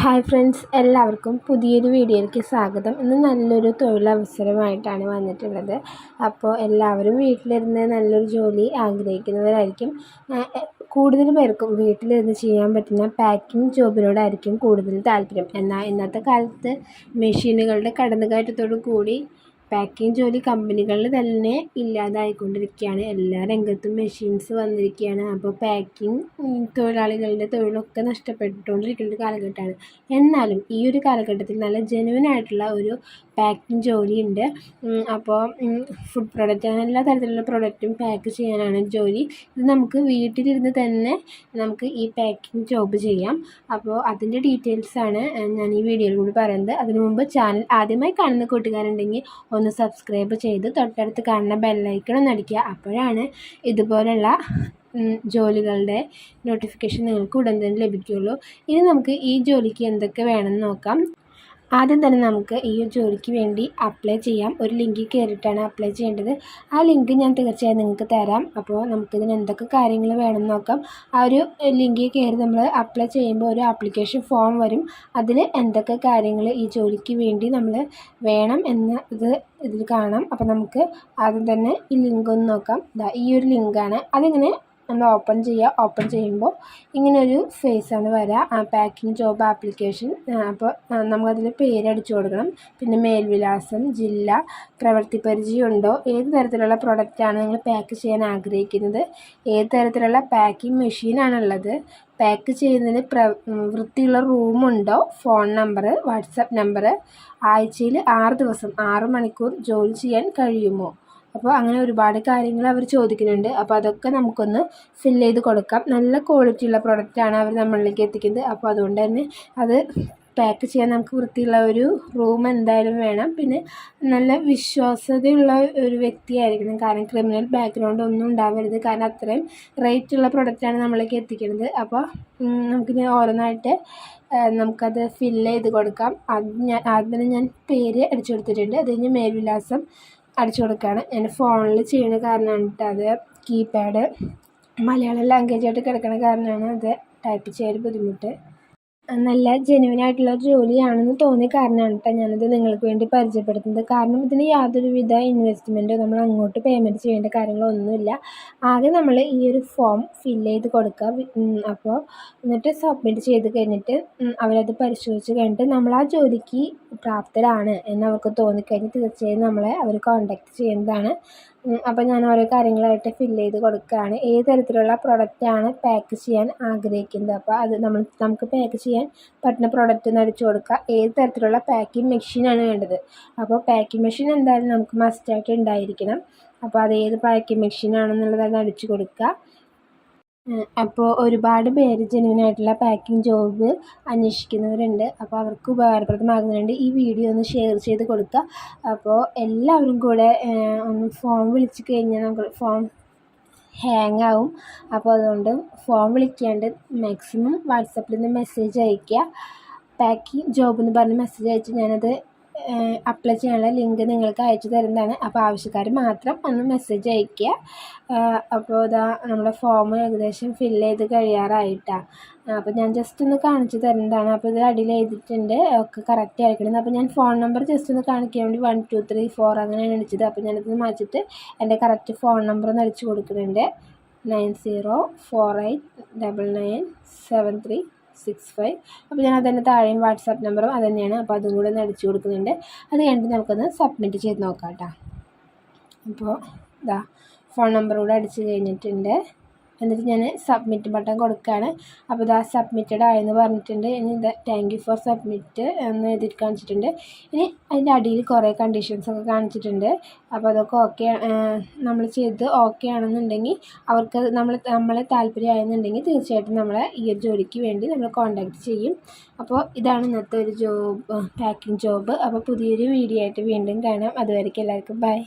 Hi friends എല്ലാവർക്കും പുതിയൊരു വീഡിയോയിലേക്ക് സ്വാഗതം. ഇന്ന് നല്ലൊരു തൊഴിലവസരമായിട്ടാണ് വന്നിട്ടുള്ളത്. അപ്പോൾ എല്ലാവരും വീട്ടിലിരുന്ന് നല്ലൊരു ജോലി ആഗ്രഹിക്കുന്നവരായിരിക്കും. കൂടുതൽ പേർക്കും വീട്ടിലിരുന്ന് ചെയ്യാൻ പറ്റുന്ന പാക്കിംഗ് ജോബിനോടായിരിക്കും കൂടുതൽ താല്പര്യം. എന്നാൽ ഇന്നത്തെ കാലത്ത് മെഷീനുകളുടെ കടന്നുകയറ്റത്തോടു കൂടി പാക്കിംഗ് ജോലി കമ്പനികളിൽ തന്നെ ഇല്ലാതായിക്കൊണ്ടിരിക്കുകയാണ്. എല്ലാ രംഗത്തും മെഷീൻസ് വന്നിരിക്കുകയാണ്. അപ്പോൾ പാക്കിംഗ് തൊഴിലാളികളുടെ തൊഴിലൊക്കെ നഷ്ടപ്പെട്ടുകൊണ്ടിരിക്കുന്ന ഒരു കാലഘട്ടമാണ്. എന്നാലും ഈ ഒരു കാലഘട്ടത്തിൽ നല്ല ജെനുവിനായിട്ടുള്ള ഒരു പാക്കിംഗ് ജോലിയുണ്ട്. അപ്പോൾ ഫുഡ് പ്രൊഡക്റ്റ് അങ്ങനെ എല്ലാ തരത്തിലുള്ള പ്രൊഡക്റ്റും പാക്ക് ചെയ്യാനാണ് ജോലി. ഇത് നമുക്ക് വീട്ടിലിരുന്ന് തന്നെ നമുക്ക് ഈ പാക്കിങ് ജോബ് ചെയ്യാം. അപ്പോൾ അതിന്റെ ഡീറ്റെയിൽസാണ് ഞാൻ ഈ വീഡിയോയിൽ കൂടി പറയുന്നത്. അതിനു മുമ്പ് ചാനൽ ആദ്യമായി കാണുന്ന കൂട്ടുകാരുണ്ടെങ്കിൽ ഒന്ന് സബ്സ്ക്രൈബ് ചെയ്ത് തൊട്ടടുത്ത് കാണുന്ന ബെല്ലൈക്കൺ ഒന്ന് അടിക്കുക. അപ്പോഴാണ് ഇതുപോലുള്ള ജോലികളുടെ നോട്ടിഫിക്കേഷൻ നിങ്ങൾക്ക് ഉടൻ തന്നെ ലഭിക്കുകയുള്ളൂ. ഇനി നമുക്ക് ഈ ജോലിക്ക് എന്തൊക്കെ വേണമെന്ന് നോക്കാം. ആദ്യം തന്നെ നമുക്ക് ഈ ഒരു ജോലിക്ക് വേണ്ടി അപ്ലൈ ചെയ്യാം. ഒരു ലിങ്കിൽ കയറിയിട്ടാണ് അപ്ലൈ ചെയ്യേണ്ടത്. ആ ലിങ്ക് ഞാൻ തീർച്ചയായും നിങ്ങൾക്ക് തരാം. അപ്പോൾ നമുക്കിതിന് എന്തൊക്കെ കാര്യങ്ങൾ വേണമെന്ന് നോക്കാം. ആ ഒരു ലിങ്കിൽ കയറി നമ്മൾ അപ്ലൈ ചെയ്യുമ്പോൾ ഒരു ആപ്ലിക്കേഷൻ ഫോം വരും. അതിൽ എന്തൊക്കെ കാര്യങ്ങൾ ഈ ജോലിക്ക് വേണ്ടി നമ്മൾ വേണം എന്ന് ഇത് ഇതിൽ കാണാം. അപ്പോൾ നമുക്ക് ആദ്യം തന്നെ ഈ ലിങ്ക് ഒന്ന് നോക്കാം. ഈ ഒരു ലിങ്കാണ് അതിങ്ങനെ നമ്മൾ ഓപ്പൺ ചെയ്യുക ഓപ്പൺ ചെയ്യുമ്പോൾ ഇങ്ങനൊരു ഫേസാണ് വരിക പാക്കിംഗ് ജോബ് ആപ്ലിക്കേഷൻ അപ്പോൾ നമുക്കതിൽ പേരടിച്ചു കൊടുക്കണം. പിന്നെ മേൽവിലാസം ജില്ല പ്രവൃത്തി പരിചയം ഉണ്ടോ? ഏത് തരത്തിലുള്ള പ്രൊഡക്റ്റാണ് നിങ്ങൾ പാക്ക് ചെയ്യാൻ ആഗ്രഹിക്കുന്നത്? ഏത് തരത്തിലുള്ള പാക്കിംഗ് മെഷീനാണുള്ളത് പാക്ക് ചെയ്യുന്നതിന് പ്ര വൃത്തിയുള്ള റൂമുണ്ടോ ഫോൺ നമ്പർ വാട്സപ്പ് നമ്പർ ആഴ്ചയിൽ ആറ് ദിവസം ആറ് മണിക്കൂർ ജോലി ചെയ്യാൻ കഴിയുമോ? അപ്പോൾ അങ്ങനെ ഒരുപാട് കാര്യങ്ങൾ അവർ ചോദിക്കുന്നുണ്ട്. അപ്പോൾ അതൊക്കെ നമുക്കൊന്ന് ഫിൽ ചെയ്ത് കൊടുക്കാം. നല്ല ക്വാളിറ്റി ഉള്ള പ്രൊഡക്റ്റാണ് അവർ നമ്മളിലേക്ക് എത്തിക്കുന്നത്. അപ്പോൾ അതുകൊണ്ട് തന്നെ അത് പാക്ക് ചെയ്യാൻ നമുക്ക് വൃത്തിയുള്ള ഒരു റൂം എന്തായാലും വേണം. പിന്നെ നല്ല വിശ്വാസ്യതയുള്ള ഒരു വ്യക്തിയായിരിക്കണം കാരണം ക്രിമിനൽ ബാക്ക്ഗ്രൗണ്ട് ഒന്നും ഉണ്ടാവരുത്. കാരണം അത്രയും റേറ്റ് ഉള്ള പ്രൊഡക്റ്റാണ് നമ്മളേക്ക് എത്തിക്കുന്നത്. അപ്പോൾ നമുക്കിനി ഓരോന്നായിട്ട് നമുക്കത് ഫില്ല് ചെയ്ത് കൊടുക്കാം. അത് ഞാൻ ആദ്യം ഞാൻ പേര് അടിച്ചു കൊടുത്തിട്ടുണ്ട്. അത് കഴിഞ്ഞ് മേൽവിലാസം അടിച്ചു കൊടുക്കുകയാണ്. ഞാൻ ഫോണിൽ ചെയ്യുന്ന കാരണമാണ് അത്. കീപാഡ് മലയാളം ലാംഗ്വേജായിട്ട് കിടക്കുന്ന കാരണമാണ് അത് ടൈപ്പ് ചെയ്യാൻ ബുദ്ധിമുട്ട്. നല്ല ജെന്യുവൻ ആയിട്ടുള്ള ജോലിയാണെന്ന് തോന്നിയ കാരണമാണ് കേട്ടോ ഞാനത് നിങ്ങൾക്ക് വേണ്ടി പരിചയപ്പെടുത്തുന്നത്. കാരണം ഇതിന് യാതൊരുവിധ ഇൻവെസ്റ്റ്മെന്റോ നമ്മൾ അങ്ങോട്ട് പേയ്മെന്റ് ചെയ്യേണ്ട കാര്യങ്ങളൊന്നുമില്ല. ആകെ നമ്മൾ ഈ ഒരു ഫോം ഫില്ല് ചെയ്ത് കൊടുക്കുക. അപ്പോൾ എന്നിട്ട് സബ്മിറ്റ് ചെയ്ത് കഴിഞ്ഞിട്ട് അവരത് പരിശോധിച്ച് കഴിഞ്ഞിട്ട് നമ്മൾ ആ ജോലിക്ക് പ്രാപ്തരാണ് എന്ന് അവർക്ക് തോന്നിക്കഴിഞ്ഞാൽ തീർച്ചയായും നമ്മളെ അവർ കോൺടാക്റ്റ് ചെയ്യുന്നതാണ്. അപ്പോൾ ഞാൻ ഓരോ കാര്യങ്ങളായിട്ട് ഫില്ല് ചെയ്ത് കൊടുക്കുകയാണ്. ഏത് തരത്തിലുള്ള പ്രൊഡക്റ്റാണ് പാക്ക് ചെയ്യാൻ ആഗ്രഹിക്കുന്നത്? അപ്പോൾ അത് നമ്മൾ നമുക്ക് പാക്ക് ചെയ്യാൻ പറ്റുന്ന പ്രൊഡക്റ്റ് നടിച്ചു കൊടുക്കുക. ഏത് തരത്തിലുള്ള പാക്കിംഗ് മെഷീനാണ് വേണ്ടത്? അപ്പോൾ പാക്കിംഗ് മെഷീൻ എന്തായാലും നമുക്ക് മസ്റ്റായിട്ട് ഉണ്ടായിരിക്കണം. അപ്പോൾ അത് ഏത് പാക്കിംഗ് മെഷീനാണെന്നുള്ളത് അടിച്ചു കൊടുക്കുക. അപ്പോൾ ഒരുപാട് പേര് ജെന്യുവനായിട്ടുള്ള പാക്കിംഗ് ജോബ് അന്വേഷിക്കുന്നവരുണ്ട്. അപ്പോൾ അവർക്ക് ഉപകാരപ്രദമാകുന്നുണ്ട്. ഈ വീഡിയോ ഒന്ന് ഷെയർ ചെയ്ത് കൊടുക്കുക അപ്പോൾ എല്ലാവരും കൂടെ ഒന്ന് ഫോൺ വിളിച്ച് കഴിഞ്ഞാൽ നമുക്ക് ഫോൺ ഹാങ് ആവും. അപ്പോൾ അതുകൊണ്ട് ഫോൺ വിളിക്കാണ്ട് മാക്സിമം വാട്സപ്പിൽ നിന്ന് മെസ്സേജ് അയയ്ക്കുക പാക്കിംഗ് ജോബ് എന്ന് പറഞ്ഞ് മെസ്സേജ് അയച്ച് ഞാനത് അപ്ലൈ ചെയ്യാനുള്ള ലിങ്ക് നിങ്ങൾക്ക് അയച്ചു തരുന്നതാണ്. അപ്പോൾ ആവശ്യക്കാർ മാത്രം ഒന്ന് മെസ്സേജ് അയയ്ക്കുക. അപ്പോൾ ഇതാ നമ്മുടെ ഫോം ഏകദേശം ഫില്ല് ചെയ്ത് കഴിയാറായിട്ടാണ് അപ്പോൾ ഞാൻ ജസ്റ്റ് ഒന്ന് കാണിച്ചു തരുന്നതാണ്. അപ്പോൾ ഇത് അടിയിൽ എഴുതിയിട്ടുണ്ട്. ഒക്കെ കറക്റ്റ് ആയിരിക്കണം. അപ്പോൾ ഞാൻ ഫോൺ നമ്പർ ജസ്റ്റ് ഒന്ന് കാണിക്കാൻ വേണ്ടി വൺ ടു ത്രീ ഫോർ അങ്ങനെയാണ് അടിച്ചത് അപ്പോൾ ഞാനിത് മാറ്റിയിട്ട് എന്റെ കറക്റ്റ് ഫോൺ നമ്പർ ഒന്ന് അടിച്ചു കൊടുക്കുന്നുണ്ട്. Nine zero four eight double nine seven three six five അപ്പോൾ ഞാൻ അതിന്റെ താഴെയും വാട്സാപ്പ് നമ്പറും അത് തന്നെയാണ് അപ്പോൾ അതും കൂടെ ഒന്ന് അടിച്ചു കൊടുക്കുന്നുണ്ട്. അത് കഴിഞ്ഞിട്ട് നമുക്കൊന്ന് സബ്മിറ്റ് ചെയ്ത് നോക്കാം കേട്ടോ അപ്പോൾ ഇതാ ഫോൺ നമ്പർ കൂടെ അടിച്ച് കഴിഞ്ഞിട്ടുണ്ട്. എന്നിട്ട് ഞാൻ സബ്മിറ്റ് ബട്ടൺ കൊടുക്കുകയാണ്. അപ്പോൾ ഇതാ സബ്മിറ്റഡ് ആയെന്ന് പറഞ്ഞിട്ടുണ്ട്. ഇനി ഇത് താങ്ക് യു ഫോർ സബ്മിറ്റ് എന്ന് എഴുതിയിട്ട് കാണിച്ചിട്ടുണ്ട്. ഇനി അതിന്റെ അടിയിൽ കുറേ കണ്ടീഷൻസ് ഒക്കെ കാണിച്ചിട്ടുണ്ട്. അപ്പോൾ അതൊക്കെ ഓക്കെ നമ്മൾ ചെയ്ത് ഓക്കെ ആണെന്നുണ്ടെങ്കിൽ അവർക്ക് നമ്മൾ നമ്മളെ താല്പര്യമായെന്നുണ്ടെങ്കിൽ തീർച്ചയായിട്ടും നമ്മളെ ഈ ഒരു ജോലിക്ക് വേണ്ടി നമ്മൾ കോൺടാക്റ്റ് ചെയ്യും. അപ്പോൾ ഇതാണ് ഇന്നത്തെ ഒരു ജോബ് പാക്കിംഗ് ജോബ് അപ്പോൾ പുതിയൊരു വീഡിയോ ആയിട്ട് വീണ്ടും കാണാം. അതുവരേക്കും എല്ലാവർക്കും ബൈ